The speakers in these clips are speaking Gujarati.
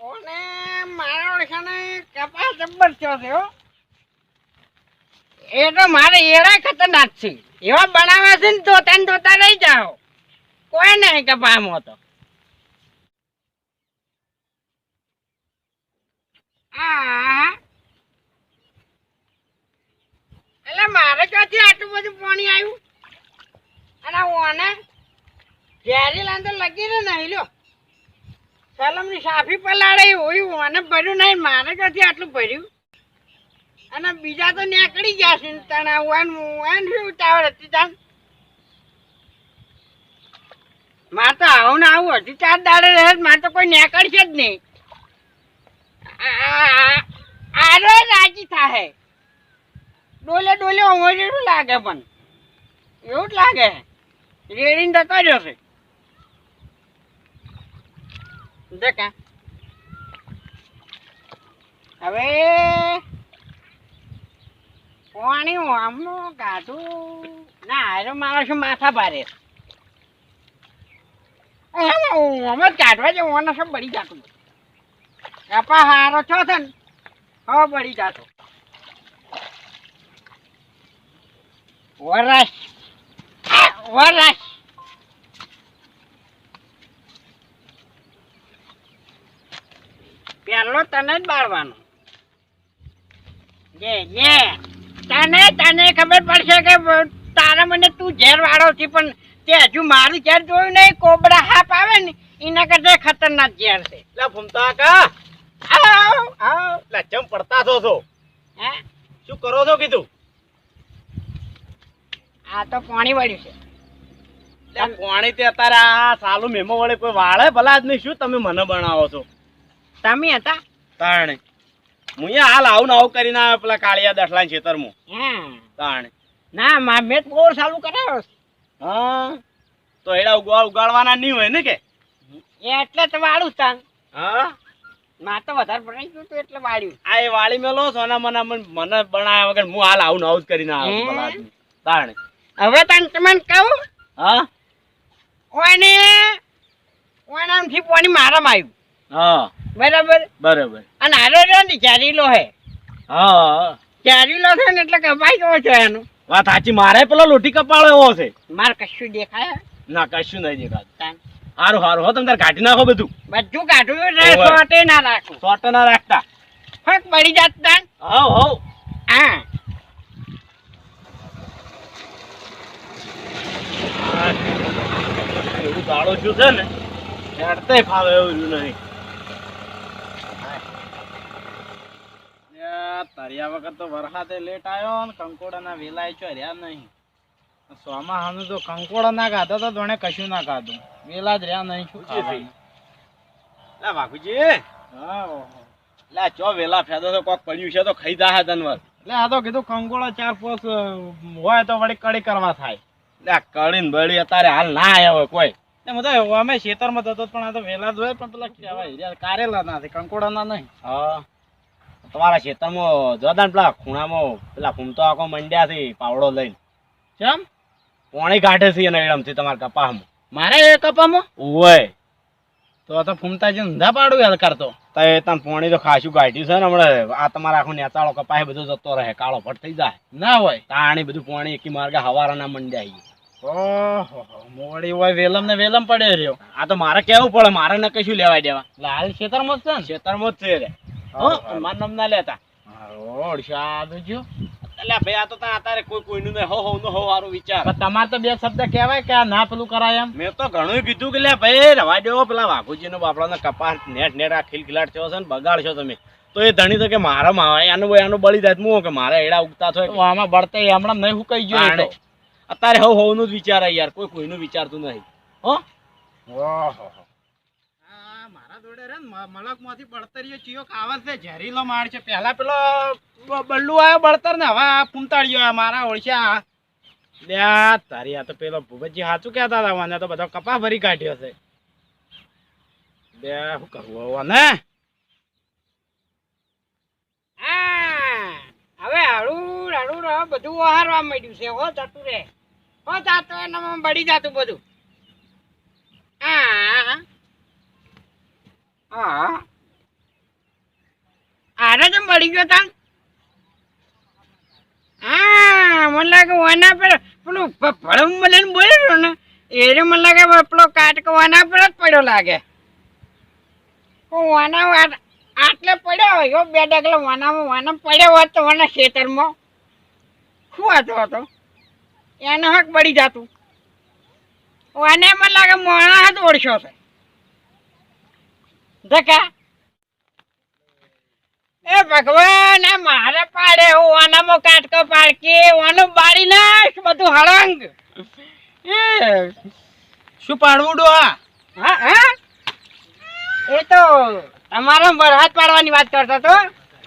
ઓને મારા ઓળખાને કપાસ જબ્બર થયો છે એ તો મારે એડા ખતરનાક છે. એવા બનાવે છે ને ધોતા ને ધોતા રહી જાઓ. કોઈ નહીં કપામાં તો એટલે મારે ક્યાંથી આટલું બધું પાણી આવ્યું? અને ઓને ઝેરી લાંદર લગી ને નહીં લ્યો. સલમની સાફી પલાળે હોય અને ભર્યું નહીં, મારે ક્યાંથી આટલું ભર્યું અને બીજા તો નીકળી ગયા છે તણાવવાનું તણા વન વન શું ઉતાવળ હતી તાન? માર તો આવું ને આવું, હજી ચાર દાડે રહે મારે તો કોઈ નીકળશે જ નહીં. આરે રાજી થાહે. ડોલે ડોલે ઓમરેડું લાગે પણ. એવું જ લાગે. રેડીને જતો રહ્યો છે. હવે પાણી કાઢું. ના હારે મારો શું માથા ભારે? અમે જ કાઢવા જે ઓને શું બળી જાતું? કપા હારો છો છે ને? હવે બળી જાતો. વરસ. વરસ. પેલો તને જ બાળવાનો. જે જે તને તને ખબર પડશે કે તારા મને તું ઝેર વાળો છે પણ તે હજુ મારું ઝેર જોયું નહીં કોબરા હાપ આવે ને એના કરતા ખતરનાક ઝેર છે. લે ફૂમતા કા? આવ આવ. લે ચમ પડતા છો છો? હે? શું કરો છો કીધું? આ તો પાણી વળ્યું છે. પાણી તે અત્યારે આ સાલું મેમો વડે કોઈ વાળે ભલા જ નહીં. શું તમે મને બનાવો છો? તમે હતા? તાણે. હું હાલ આવું આવું કરીને પેલા કાળિયા દસલા ખેતરમાં. હા તાણે. ના મા મેં બોર ચાલુ કરાવ્યો હા? તો એડા ઉગાડ ઉગાડવાના નહીં હોય ને કે? એટલે તો વાળું તાન હા? મા તો વધારે ભણાઈ ગયું હતું એટલે વાળ્યું. આ એ વાળી મેલો સોના મને મને મને બનાવ્યા વગર હું હાલ આવું આવું જ કરીને આવું. તાણે. હવે તને તમને કહું? હા? ઓને ઓનામથી પાણી મારામાં આવ્યું. હા. બરાબર? બરાબર. અને હારે રહ્યો ને ઝેરીલો હે. હા. ઝેરીલો છે ને એટલે કપાઈ ગયો છે એનું. વાત સાચી મારે પેલો લોટી કપાળો એવો છે. માર કશું દેખાય ના કશું નહીં દેખાતું. હારું હારું હો તમે તાર કાઢી નાખો બધું. બધું કાઢવું ને સોટે ના રાખું. સોટે ના રાખતા. ફક પડી જાત તાન. હા. હા એવું ગાળો છું છે ને હેડતાય ફાવે એવું નહીં. તરિયા વખત તો વરસાદે લેટ આવ્યો ને કંકોડાના વેલાય છો રહ્યા નહીં. સોમાં હાનું તો કંકોડા ના ખાધા તો તોણે કશું ના ખાધું. વેલા જ રહ્યા નહીં શું ખાવાનું? લે બાપુજી. હા લે ચો વેલા ફેદો તો કોક પડ્યું છે તો ખાઈ દા તનવર એટલે આ તો કીધું કંકોડા ચાર પોસ હોય તો વળી કડી કરવા થાય. લે કડી ને બળી અત્યારે હાલ ના આવ્યો હોય કોઈ. ને હું તો અમે ખેતરમાં જતો પણ આ તો વેલા જ હોય પણ પેલા કહેવાય. કારેલા નથી કંકોડા ના નહીં. હા. તમારા ખેતરમાં જોદાન પેલા ખૂણામાં પેલા ફૂમતો આખો મંડ્યા છે પાવડો લઈને. કેમ પોણી કાઢે છે એના એડમથી તમારા કપામાં મારે એ કપામાં ઓય તો તો ફૂમતાજી ઊંધા પાડું યાદ કરતો તો. એ તને પોણી તો ખાસું કાઢ્યું છે ને હમણાં. આ તમારા આખું નેતાળો કપાય બધો જતો રહે કાળો ફટ થઈ જાય. ના હોય. તાણી બધું પોણી એકી માર્ગે હવારાના મંડ્યા ઓહો મોડી હોય વેલમ ને વેલમ પડે રહ્યો. આ તો મારે કેવું પડે મારે ને કશું લેવાય દેવા. લાલ ખેતરમાં જ છે ને? ખેતરમાં જ છે રે. માર નામ ના લેતા એટલે ભાઈ આ તો તાર અત્યારે કોઈ કોઈનું નહીં. હો હો નો હો હારું વિચાર. તમારે તો બે શબ્દ કહેવાય કે ના પેલું કરાય એમ? મેં તો ઘણું કીધું કે લે ભાઈ રવા દેવો પેલા વાઘુજી નો બાપડાનો કપાસ નેટ નેટ આ ખીલખીલાટ થયો છે ને બગાડશો તમે. તો એ ધણી તો કે મારા માવા એનું એનું બળી જાય હું કે મારે એડા ઉગતા થાય આમાં બળતા હમણાં નહીં હુકાઈ ગયો અત્યારે હવ હવનું જ વિચાર યાર કોઈ કોઈનું વિચારતું નહીં. હો. મારા જોડે રે, બધો ઓહારવા માંડ્યું છે, હો, જતું રે. હો, જાતું બળી જાતું બધું. હા હા. પડી ગયો તાન. હા, મને લાગે વાના પર ભળમ મને બોલ્યો ને એને મને લાગે પેલો કાટકો વાના પર પડ્યો લાગે. વાના આટલે પડ્યો હોય બે ડગલો વાનામાં વાના પડ્યો હોત તો વાના ખેતરમાં. શું હતો હતો? એને હક પડી જતું. વાને મને લાગે મોણા હાથ ઓળશો છે. ધકા એ ભગવાન આ મારે પાડે હું આનામાં કાટકો પાડકી વાનું બાળી નાખ બધું હળંગ. એ શું પાડવું ડોહા હા હા. એ તો તમારો બરહાત પાડવાની વાત કરતો તો.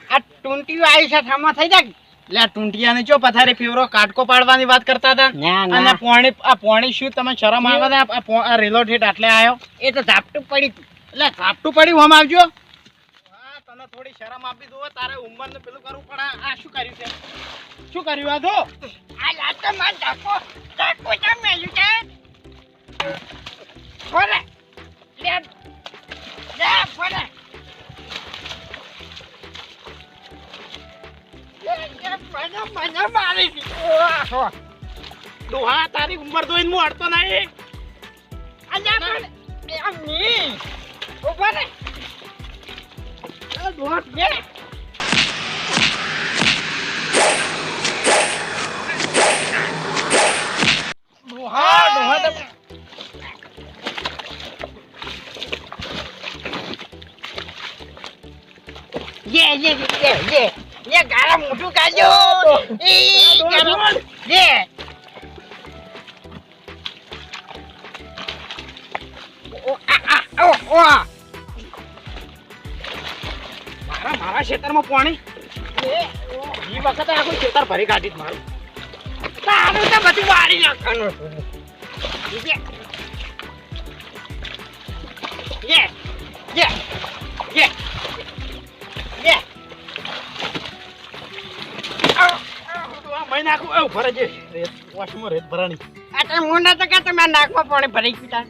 આ ટૂંટીઓ આવી છે થામા થઈ જાય લે ટુંટિયાને જો પથારી ફેવરો કાટકો પાડવાની વાત કરતા હતા? અને પોણી આ પોણી શું તમે શરમ આવે ને? આ રેલો ઠેઠ આટલે આવ્યો એ તો ઝાપટું પડી એટલે ઝાપટું પડી હોમ આવજો. હા તને થોડી શરમ આપી દો તારે ઉંમરને પેલું કરવું પડે. આ શું કર્યું છે? શું કર્યું આ તો આ લાતો માં ડાકો ડાકો જામ મેલ્યું છે. ફોરે લે લે ફરે મને મારી ડોહા તારી ઉંમર જોઈને હું અડતો નહીં. અલ્યા પણ એમ નહીં. ઊભા રે દોટ લે ડોહા ડોહા તમે યે યે યે યે યે ગાળા મોઢું કાઢજો. એ ગાળા યે. ઓ આ આ ઓ ઓ આ. મારા ખેતરમાં પાણી? એ વખતે આખું ખેતર ભરી કાઢી મારું. તારું તો બધું વાળી નાખવાનું યે યે યે યે. યે આવ, આવ. ડોહા મહી નાખું. એવું ભરે છે રેત વોશમાં રેત ભરાણી. આ તો મુંડા તો કે તમે નાકમાં પાણી ભરી ગયું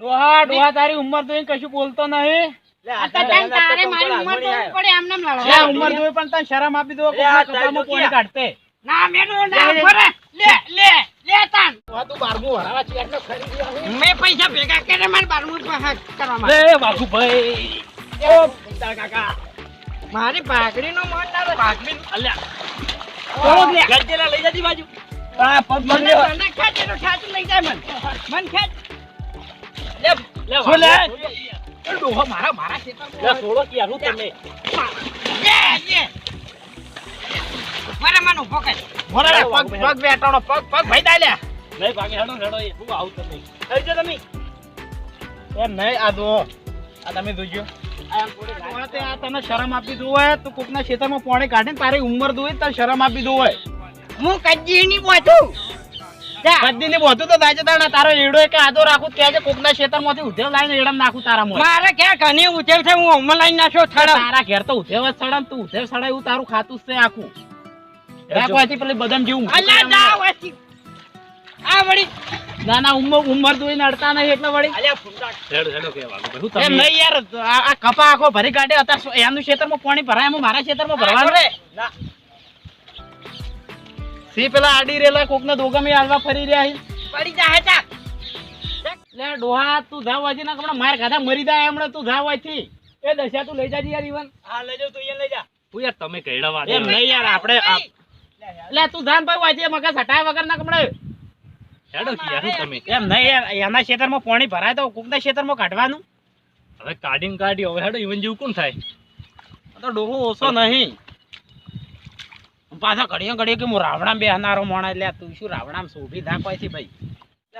ડોહા ડોહા તારી ઉંમર તો કશું બોલતો નહીં. આ તો તને તારે મારી ઉંમર તો પડે આમ નામ લે લડવા. ઉંમર જોઈ પણ તને શરમ આપી દો કપડામાં પાણી કાઢતે. ના મેનું ના ફરે લે. લે લે તાન. ડોહા તું બારમું વરાવા છે એટલે ખરીદી આવે પૈસા ભેગા કરીને મારે બારમું કરવા માટે. લે બાપુભાઈ ઓ પિતા કાકા. મારી ભાગડીનો મન ના રહે. અલ્યા. થોડુંક લે. ગજેલા લઈ જતી બાજુ. આ પગ મને તને ખેંચ એટલું લઈ જાય મન. મન ખેંચ લે લે શું લે? એ ડોહા મારા મારા છોડો કે તમે. લે લે. મારા મન ઊભો મોરા પગ પગ બેટાણો પગ પગ ભાઈ દાય નહીં ભાગે હેડો હેડો એ. હું આવું તમે આવજો તમે. એમ નહીં આ દો આ તમે જોજો. ડોહા તે આ તને શરમ આપી દઉં હોય તું કોકના ખેતરમાં પાણી કાઢીને તારી ઉંમર દઉં તને શરમ આપી દઉં હોય. હું કજી નહીં જા બધી ની બોતું તો દાજે તારા તારો એડો કે આદો રાખું ત્યાં જે કોકના ખેતરમાંથી ઉધેવ લાવીને એડમ નાખું તારા મોં મારે ક્યાં ઘણી ઉતેર છે હું હમણાં લઈને નાખ્યો થડો તારા ઘેર તો ઉધેવ જ સડે તું ઉધેવ સડે એવું તારું ખાતું છે આખું. રાખવાથી પેલી બદામ જેવું અલ્લા જા વસી આ વળી. ના ના ઉંમર ઉંમર જોઈને અડતા નહીં એટલે વળી. એમ નહીં યાર આ કપા આખો ભરી કાઢે અત્યારે એનું ખેતરમાં પાણી ભરાય એમાં મારા ખેતરમાં ભરવાનું? રે ના. સી પેલા આડી રેલા કોકને દોગમે હાલવા ફરી રહ્યા પડી જા જા લે ડોહા તું જા વાજી ના હમણાં માર ખાધા મરી જાય હમણાં તું જા વાયથી એ દશા તું લઈ જાજી યાર ઈવન. હા લઈ જાવ તું અહીંયા લઈ જા. હું યાર તમે કઈડા વાગે એમ. નહીં યાર આપણે લે તું જાન ભાઈ વાજી મગજ સટાય વગર ના કમળે હેડો યાર તમે? એમ નહીં યાર એના ખેતરમાં પાણી ભરાય તો કોકના ખેતરમાં કાઢવાનું. હવે કાઢીને કાઢી હવે હેડો ઈવન જેવું કોણ થાય? તો ડોહો ઓછો નહીં. પાછા ઘડીએ ઘડીએ કે હું રાવણામ બેહનારો મોણા એટલે તું શું રાવણામ શોભી છે ભાઈ?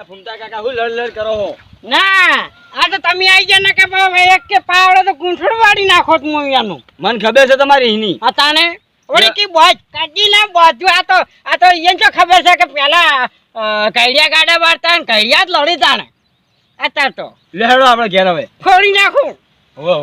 ફૂમતા કાકા હું લડ લડ કરો હો. ના આ તો તમે આવી ગયા ને કે ભાઈ એક કે પાવડે તો ગૂંઠણ વાળી નાખો તો હું એનું મને ખબર છે તમારી હીની. આ તાને? ઓળી કી બોજ કાઢી ના બોજુ. આ તો આ તો એને તો ખબર છે કે પેલા કૈડિયા ગાડા વાળતા ને કૈડિયા જ લડી તાણે. અત્યારે તો. લેડો આપણે ઘેર હવે. ફોડી નાખું.